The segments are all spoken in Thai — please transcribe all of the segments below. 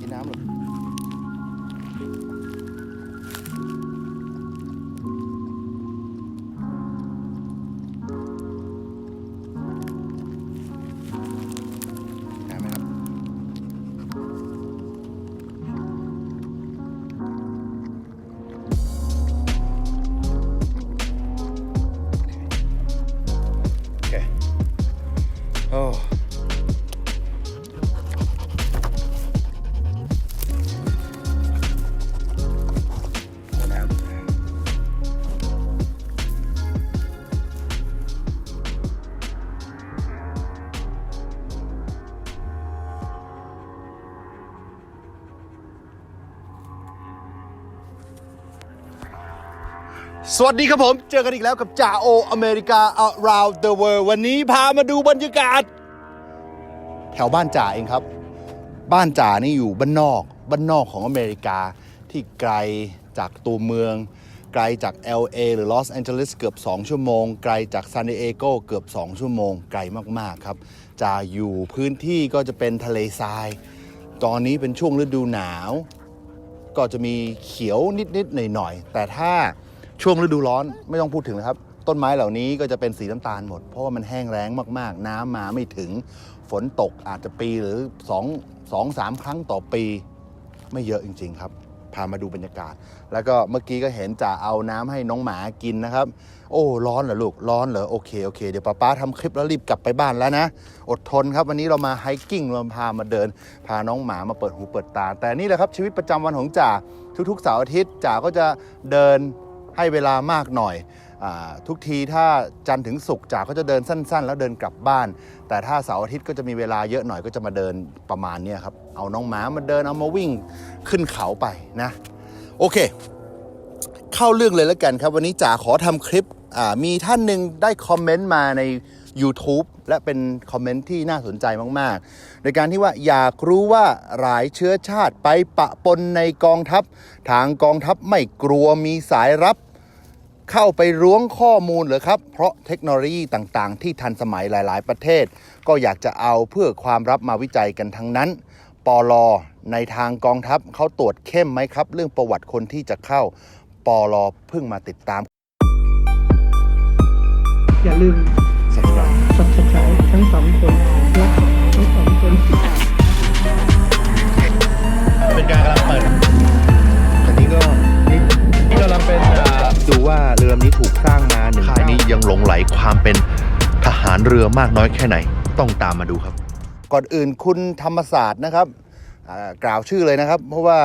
กิ สวัสดีครับผม เจอกันอีกแล้วกับจ่าโออเมริกา around the world วันนี้พามาดูบรรยากาศ แถวบ้านจ่าเองครับ บ้านจ่านี่อยู่บ้านนอกบ้านนอกของอเมริกาที่ไกลจากตัวเมือง ไกลจาก LA หรือลอสแอนเจลิสเกือบ 2 ชั่วโมง ไกลจากซานดิเอโกเกือบ 2 ชั่วโมง ไกลมากๆครับจ่าอยู่พื้นที่ก็จะเป็นทะเลทราย ตอนนี้เป็นช่วงฤดูหนาว ก็จะมีเขียวนิดๆหน่อยๆแต่ถ้า ช่วงฤดูร้อนไม่ต้องพูดถึงนะครับ ต้นไม้เหล่านี้ก็จะเป็นสีน้ำตาลหมด เพราะว่ามันแห้งแล้งมากๆ น้ำมาไม่ถึง ฝนตกอาจจะปีหรือ2 2 3 ครั้งต่อปี ไม่เยอะจริง ๆ ครับ พามาดูบรรยากาศ แล้วก็เมื่อกี้ก็เห็นจ่าเอาน้ำให้น้องหมากินนะครับ โอ้ร้อนเหรอลูกร้อนเหรอโอเคโอเคเดี๋ยวป้าป้าทำคลิปแล้วรีบกลับไปบ้านแล้วนะ อดทนครับวันนี้เรามาไฮกิ้งเราพามาเดิน พาน้องหมามาเปิดหูเปิดตา แต่นี่แหละครับชีวิตประจำวันของจ่าทุกๆเสาร์อาทิตย์จ่าก็จะเดิน ให้เวลามากหน่อยอทุกทีถ้าจันทร์ถึงศุกร์จ่าก็จะเดินสั้น ๆ แล้วเดินกลับบ้าน แต่ถ้าเสาร์อาทิตย์ก็จะมีเวลาเยอะหน่อยก็จะมาเดินประมาณนี้ครับ เอาน้องหมามาเดินเอามาวิ่งขึ้นเขาไปนะ โอเค เข้าเรื่องเลยแล้วกันครับ วันนี้จ๋าขอทำคลิปมีท่านหนึ่งได้คอมเมนต์มาใน YouTube และเป็นคอมเมนต์ที่น่าสนใจมาก ๆ โดยการที่ว่าอยากรู้ว่าหลายเชื้อชาติไปปะปนในกองทัพ ทางกองทัพไม่กลัวมีสายรับ เข้าไปล้วงข้อมูลหรือครับ เพราะเทคโนโลยีต่างๆ ที่ทันสมัยหลาย ๆ ประเทศ ก็อยากจะเอาเพื่อความลับมาวิจัยกันทั้งนั้นปอลอในทางกองทัพเขาตรวจเข้มไหมครับ เรื่องประวัติคนที่จะเข้าปอลอเพิ่งมาติดตาม อย่าลืม subscribe subscribe ทั้งสองคนและทั้งสองคนเป็นการกำลังเปิด อันนี้ก็นี่นี่กำลังเป็นอ่าดูว่าเรือลำนี้ถูกสร้างมาหนึ่งค่ายนี้ยังหลงไหลความเป็นทหารเรือมากน้อยแค่ไหน ต้องตามมาดูครับ ก่อนอื่นคุณธรรมศาสตร์นะครับอ่ากล่าวชื่อเลยนะครับ เพราะว่า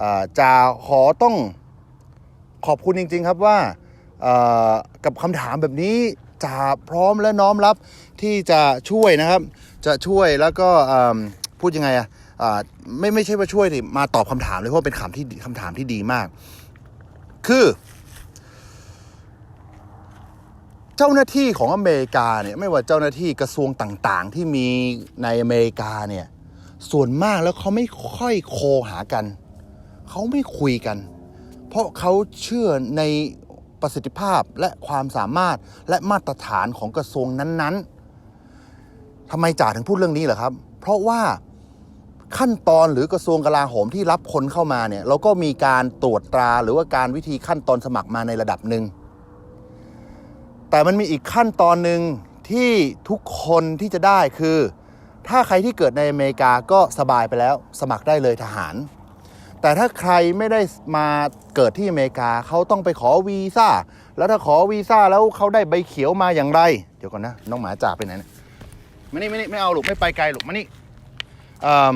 อ่าจาขอต้องขอบคุณจริง ๆ ครับว่าเอ่อกับคำถามแบบนี้ จาพร้อมและน้อมรับที่จะช่วยนะครับ จะช่วยแล้วก็พูดยังไงอะอ่าไม่ไม่ใช่ว่าช่วยดิมาตอบคำถามเลยเพราะเป็นคำที่คำถามที่ดีมาก คือ เจ้าหน้าที่ของอเมริกาเนี่ยไม่ว่าเจ้าหน้าที่กระทรวงต่างๆ ที่มีในอเมริกาเนี่ย ส่วนมากแล้วเขาไม่ค่อยโคหากัน เขาไม่คุยกัน เพราะเขาเชื่อใน ประสิทธิภาพและความสามารถและมาตรฐานของกระทรวงนั้นๆทำไมจ่าถึงพูดเรื่องนี้เหรอครับ เพราะว่าขั้นตอนหรือกระทรวงกลาโหมที่รับคนเข้ามาเนี่ยเราก็มีการตรวจตราหรือว่าการวิธีขั้นตอนสมัครมาในระดับหนึ่งแต่มันมีอีกขั้นตอนหนึ่งที่ทุกคนที่จะได้คือ ถ้าใครที่เกิดในอเมริกาก็สบายไปแล้ว สมัครได้เลยทหาร แต่ถ้าใครไม่ได้มาเกิดที่อเมริกาเขาต้องไปขอวีซ่า แล้วถ้าขอวีซ่าแล้วเขาได้ใบเขียวมาอย่างไร เดี๋ยวก่อนนะ น้องหมาจ่าไปไหนเนี่ยมานี่มานี่ไม่เอาหรอกไม่ไปไกลหรอกมานี่เอิ่ม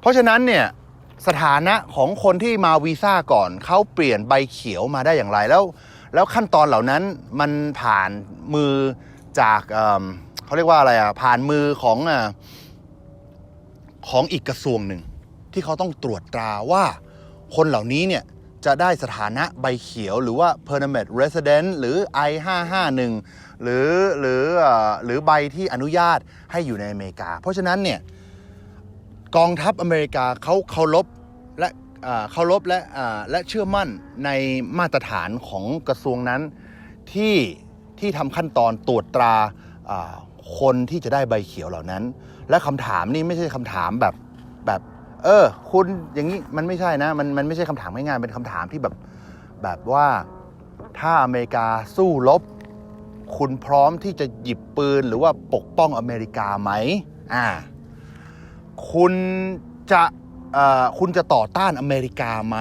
เพราะฉะนั้นเนี่ยสถานะของคนที่มาวีซ่าก่อนเขาเปลี่ยนใบเขียวมาได้อย่างไรแล้ว แล้วขั้นตอนเหล่านั้นมันผ่านมือจากเอิ่มเขาเรียกว่าอะไรอะผ่านมือของอ่ของอีกกระทรวงหนึ่ง ที่เขาต้องตรวจตราว่า คนเหล่านี้เนี่ยจะได้สถานะใบเขียวหรือว่า permanent resident หรือ I551 หรือหรือเอ่อหรือใบที่อนุญาตให้อยู่ในอเมริกา เพราะฉะนั้นเนี่ยกองทัพอเมริกาเขาเคารพและเคารพและและเชื่อมั่นในมาตรฐานของกระทรวงนั้นที่ที่ทำขั้นตอนตรวจตราคนที่จะได้ใบเขียวเหล่านั้น และคำถามนี่ไม่ใช่คำถามแบบแบบ เออ คุณอย่างนี้มันไม่ใช่นะ มันมันไม่ใช่คำถามง่ายๆเป็นคำถามที่แบบแบบว่าถ้าอเมริกาสู้รบ คุณพร้อมที่จะหยิบปืนหรือว่าปกป้องอเมริกาไหมอ่า คุณจะคุณจะต่อต้านอเมริกาไหม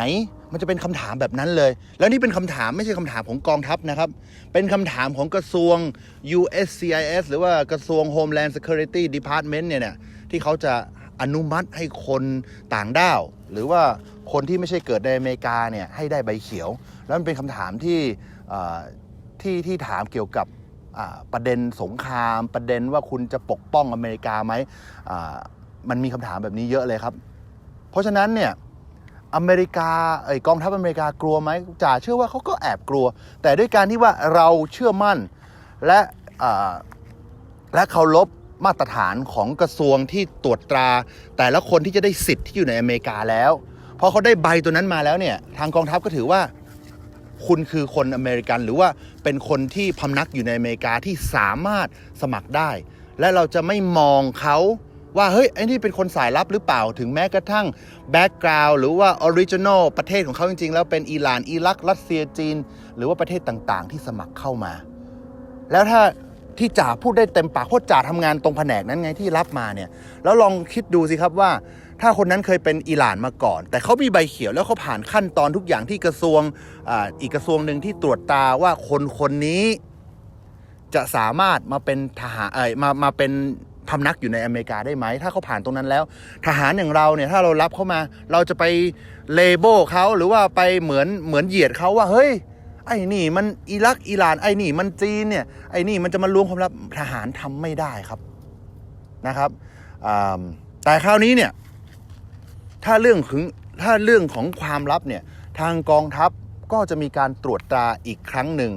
มันจะเป็นคำถามแบบนั้นเลย แล้วนี่เป็นคำถามไม่ใช่คำถามของกองทัพนะครับ เป็นคำถามของกระทรวง USCIS หรือว่ากระทรวง Homeland Security Department เนี่ยเนี่ยที่เขาจะ อนุมัติให้คนต่างด้าว หรือว่าคนที่ไม่ใช่เกิดในอเมริกาเนี่ยให้ได้ใบเขียว แล้วมันเป็นคำถามที่ที่ที่ถามเกี่ยวกับประเด็นสงคราม ประเด็นว่าคุณจะปกป้องอเมริกาไหมมันมีคำถามแบบนี้เยอะเลยครับ เพราะฉะนั้นเนี่ยอเมริกาอกองทัพอเมริกากลัวไหมจ่าเชื่อว่าเขาก็แอบกลัว แต่ด้วยการที่ว่าเราเชื่อมั่นและและเคารพ มาตรฐานของกระทรวงที่ตรวจตรา แต่ละคนที่จะได้สิทธิ์ที่อยู่ในอเมริกาแล้วพอเขาได้ใบตัวนั้นมาแล้วเนี่ยทางกองทัพก็ถือว่า คุณคือคนอเมริกันหรือว่าเป็นคนที่พำนักอยู่ในอเมริกาที่สามารถสมัครได้ และเราจะไม่มองเขาว่าเฮ้ยไอ้นี่เป็นคนสายลับหรือเปล่าถึงแม้กระทั่งแบ็กกราวด์หรือว่าออริจินอลประเทศของเขาจริง ๆ แล้วเป็นอิหร่านอิรักรัสเซียจีน หรือว่าประเทศต่างๆ ที่สมัครเข้ามา แล้วถ้า ที่จ่าพูดได้เต็มปากเพราะจ่าทำงานตรงแผนกนั้นไงที่รับมาเนี่ย แล้วลองคิดดูสิครับว่า ถ้าคนนั้นเคยเป็นอิหร่านมาก่อน แต่เขามีใบเขียวแล้วเขาผ่านขั้นตอนทุกอย่างที่กระทรวงออีกกระทรวงหนึ่งที่ตรวจตาว่าคนคนนี้จะสามารถมาเป็นทหารเอ่ยมามาเป็นพำนักอยู่ในอเมริกาได้ไหม ถ้าเขาผ่านตรงนั้นแล้ว ทหารอย่างเราเนี่ย ถ้าเรารับเข้ามา เราจะไปเลเบลเขาหรือว่าไปเหมือนเหมือนเหยียดเขาว่าเฮ้ย ไอ้นี่มันอิรักอิหร่านไอ้นี่มันจีนเนี่ยไอ้นี่มันจะมาล้วงความลับทหารทำไม่ได้ครับนะครับแต่คราวนี้เนี่ยถ้าเรื่องถึงถ้าเรื่องของความลับเนี่ยทางกองทัพก็จะมีการตรวจตราอีกครั้งหนึ่ง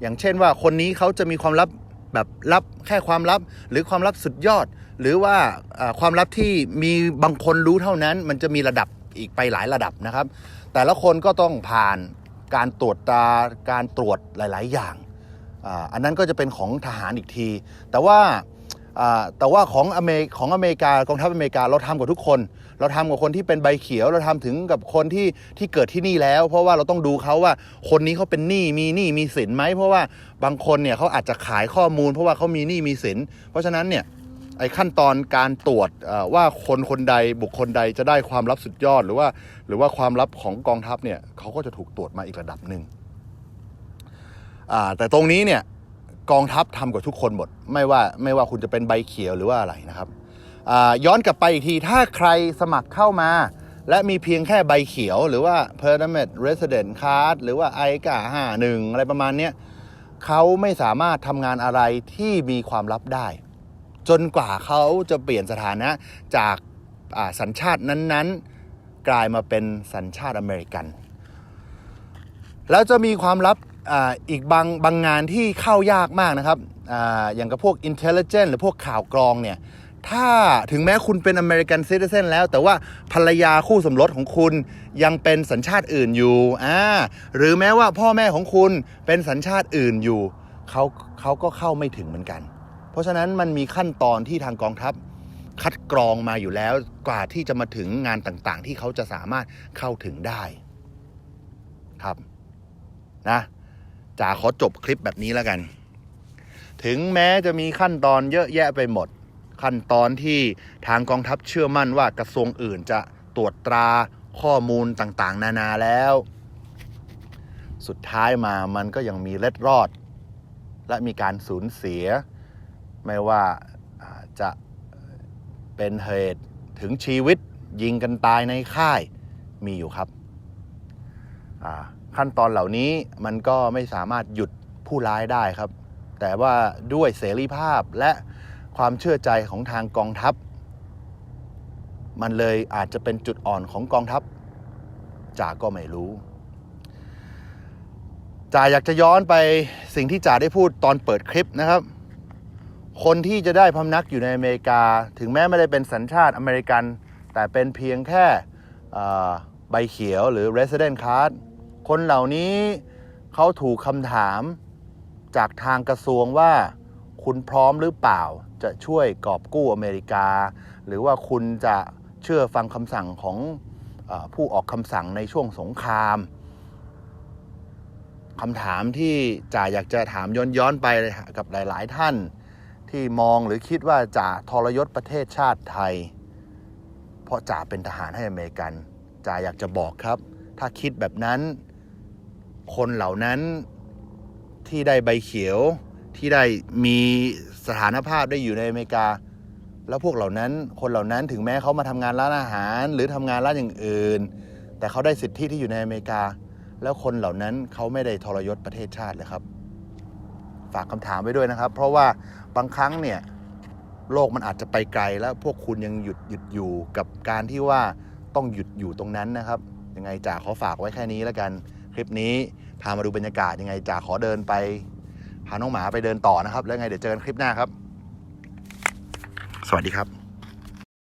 อย่างเช่นว่าคนนี้เขาจะมีความลับแบบลับแค่ความลับ หรือความลับสุดยอด หรือว่าความลับที่มีบางคนรู้เท่านั้น มันจะมีระดับอีกไปหลายระดับนะครับ แต่ละคนก็ต้องผ่าน การตรวจตาการตรวจหลาย ๆ อย่าง อันนั้นก็จะเป็นของทหารอีกที แต่ว่าแต่ว่าของอเมริของอเมริกากองทัพอเมริกาเราทำกับทุกคน เราทำกับคนที่เป็นใบเขียว เราทำถึงกับคนที่ที่เกิดที่นี่แล้ว เพราะว่าเราต้องดูเขาว่าคนนี้เขาเป็นหนี้มีหนี้มีสินไหมเพราะว่าบางคนเนี่ยเขาอาจจะขายข้อมูล เพราะว่าเขามีหนี้มีสินเพราะฉะนั้นเนี่ย ไอ้ขั้นตอนการตรวจว่าคนคนใดบุคคลใดจะได้ความลับสุดยอดหรือว่า หรือว่าความลับของกองทัพเนี่ยเขาก็จะถูกตรวจมาอีกระดับหนึ่งแต่ตรงนี้เนี่ยกองทัพทำกับทุกคนหมด ไม่ว่าไม่ว่าคุณจะเป็นใบเขียวหรือว่าอะไรนะครับย้อนกลับไปอีกทีถ้าใครสมัครเข้ามา และมีเพียงแค่ใบเขียว หรือว่า permanent resident card หรือว่า i กา51อะไรประมาณนี้เขาไม่สามารถทำงานอะไรที่มีความลับได้ จนกว่าเขาจะเปลี่ยนสถานะจากสัญชาตินั้นๆ กลายมาเป็นสัญชาติอเมริกัน แล้วจะมีความลับออีกบางบางงานที่เข้ายากมากนะครับออย่างกับพวก intelligence หรือพวกข่าวกรองเนี่ยถ้าถึงแม้คุณเป็นอเมริกันซิ i เซนแล้ว แต่ว่าภรรยาคู่สมรสของคุณยังเป็นสัญชาติอื่นอยู่อ่าหรือแม้ว่าพ่อแม่ของคุณเป็นสัญชาติอื่นอยู่เขาเขาก็เข้าไม่ถึงเหมือนกัน เพราะฉะนั้นมันมีขั้นตอนที่ทางกองทัพคัดกรองมาอยู่แล้วกว่าที่จะมาถึงงานต่างๆ ที่เขาจะสามารถเข้าถึงได้ครับนะจ๋าขอจบคลิปแบบนี้แล้วกัน ถึงแม้จะมีขั้นตอนเยอะแยะไปหมด ขั้นตอนที่ทางกองทัพเชื่อมั่นว่ากระทรวงอื่นจะตรวจตราข้อมูลต่างๆ นานาแล้ว สุดท้ายมามันก็ยังมีเล็ดรอด และมีการสูญเสีย ไม่ว่าจะเป็นเหตุถึงชีวิตยิงกันตายในค่ายมีอยู่ครับ ขั้นตอนเหล่านี้มันก็ไม่สามารถหยุดผู้ร้ายได้ครับ แต่ว่าด้วยเสรีภาพและความเชื่อใจของทางกองทัพ มันเลยอาจจะเป็นจุดอ่อนของกองทัพจ่าก็ไม่รู้จ่าอยากจะย้อนไปสิ่งที่จ่าได้พูดตอนเปิดคลิปนะครับ คนที่จะได้พำนักอยู่ในอเมริกา ถึงแม้ไม่ได้เป็นสัญชาติอเมริกัน แต่เป็นเพียงแค่ใบเขียวหรือ resident card คนเหล่านี้เขาถูกคำถามจากทางกระทรวงว่า คุณพร้อมหรือเปล่าจะช่วยกอบกู้อเมริกา หรือว่าคุณจะเชื่อฟังคำสั่งของอผู้ออกคำสั่งในช่วงสงครามคำถามที่จ่าอยากจะถามย้อนๆไปกับหลาย ๆ ท่าน ที่มองหรือคิดว่าจ่าทรยศประเทศชาติไทย เพราะจ่าเป็นทหารให้อเมริกันจ่าอยากจะบอกครับ ถ้าคิดแบบนั้น คนเหล่านั้นที่ได้ใบเขียวที่ได้มีสถานภาพได้อยู่ในอเมริกา แล้วพวกเหล่านั้นคนเหล่านั้นถึงแม้เขามาทำงานร้านอาหาร หรือทำงานร้านอย่างอื่น แต่เขาได้สิทธิที่อยู่ในอเมริกา แล้วคนเหล่านั้นเขาไม่ได้ทรยศประเทศชาติเลยครับ ฝากคำถามไว้ด้วยนะครับ เพราะว่าบางครั้งเนี่ยโลกมันอาจจะไปไกลแล้วพวกคุณยังหยุดหยุดอยู่กับการที่ว่าต้องหยุดอยู่ตรงนั้นนะครับ ยังไงจ่าขอฝากไว้แค่นี้แล้วกัน คลิปนี้พามาดูบรรยากาศยังไงจ่าขอเดินไป พาน้องหมาไปเดินต่อนะครับ แล้วไงเดี๋ยวเจอกันคลิปหน้าครับ สวัสดีครับ